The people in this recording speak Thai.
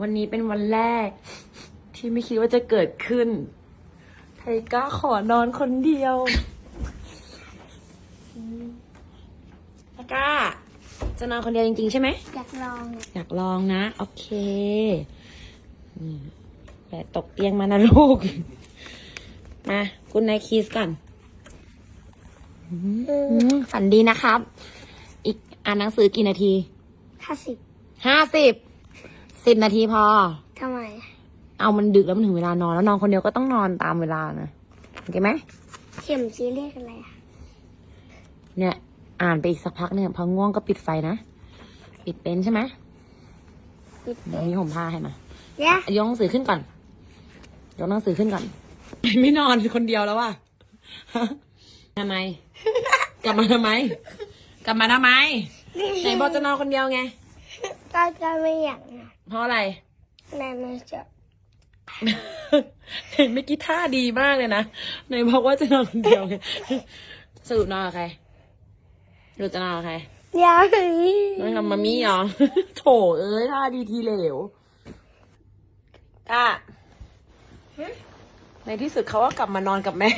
วันนี้เป็นวันแรก ที่ไม่คิดว่าจะเกิดขึ้น ไทก้าขอนอนคนเดียวไทก้า จะนอนคนเดียวจริงๆใช่ไหม อยากลองอะอยากลองนะ โอเคอืมแต่ตกเตียงมานะลูก มาคุณนายคีสก่อนอืมฝันดีนะครับ อีกอ่านหนังสือกี่นาที ห้าสิบ ห้าสิบ สิบนาทีพอ ทำไม เอามันดึกแล้วมันถึงเวลานอนแล้วนอนคนเดียวก็ต้องนอนตามเวลานะโอเคไหม เข็มซีเรียกอะไรอะเนี่ย อ่านไปอีกสักพักเนี่ยพอง่วงก็ปิดไฟนะ ปิดเป็นใช่ไหมปิดเดี๋ยวนี้ผมพาให้มาเนี่ย ยกหนังสือขึ้นก่อน ยกหนังสือขึ้นก่อน ไม่นอนคนเดียวแล้วว่ะทำไม กลับมาทำไม กลับมาทำไม ไหนบอกจะนอนคนเดียวไง ก็จะไม่อยากนะเพราะอะไรแม่ไม่จะเห็นเมื่อกี้ท่าดีมากเลยนะไหนบอกว่าจะนอนคนเดียวไงสรุปนอนกับใครหรือจะนอนกับใครเดี๋ยวนอนกับมามี่เหรอโถเอ้ยท่าดีทีเหลวก้าในที่สุดเขาก็กลับมานอนกับแม่